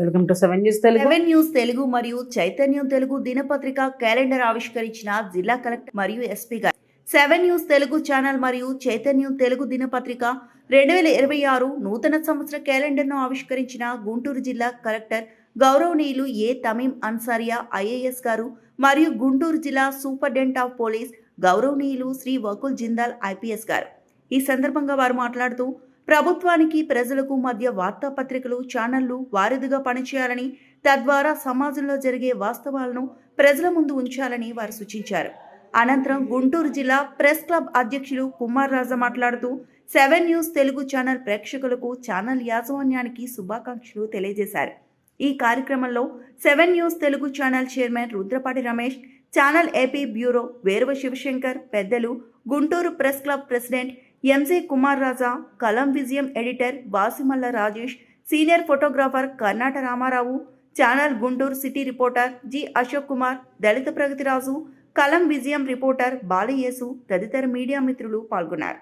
Welcome to seven news Telugu. Seven news Telugu మరియు చైతన్యం తెలుగు దినపత్రిక calendar ఆవిష్కరించిన జిల్లా కలెక్టర్ మరియు ఎస్పీ గారు. సెవెన్ న్యూస్ తెలుగు ఛానల్ మరియు చైతన్యం తెలుగు దినపత్రిక రెండు వేల ఇరవై ఆరు నూతన సంవత్సర క్యాలెండర్ను ఆవిష్కరించిన గుంటూరు జిల్లా కలెక్టర్ గౌరవనీయులు ఏ తమీం అన్సారియా ఐఏఎస్ గారు మరియు గుంటూరు జిల్లా సూపరింటెండెంట్ ఆఫ్ పోలీస్ గౌరవనీయులు శ్రీ వకుల్ జిందాల్ ఐపీఎస్ గారు. ఈ సందర్భంగా వారు మాట్లాడుతూ ప్రభుత్వానికి ప్రజలకు మధ్య వార్తాపత్రికలు ఛానళ్ళు వారిదిగా పనిచేయాలని తద్వారా సమాజంలో జరిగే వాస్తవాలను ప్రజల ముందు ఉంచాలని వారు సూచించారు. అనంతరం గుంటూరు జిల్లా ప్రెస్ క్లబ్ అధ్యక్షులు కుమార్ రాజా మాట్లాడుతూ సెవెన్ న్యూస్ తెలుగు ఛానల్ ప్రేక్షకులకు ఛానల్ యాజమాన్యానికి శుభాకాంక్షలు తెలియజేశారు. ఈ కార్యక్రమంలో seven news Telugu channel chairman Rudrapati Ramesh channel AP bureau Veruva Sivashankar పెద్దలు Guntur press club president MJ Kumar Raja Kalam Vijayam editor Vasimalla Rajesh senior photographer Karnata Ramarao channel Guntur city reporter G Ashok Kumar Dalita Pragathiraju Kalam Vijayam reporter బాలయేసు తదితర media మిత్రులు పాల్గొన్నారు.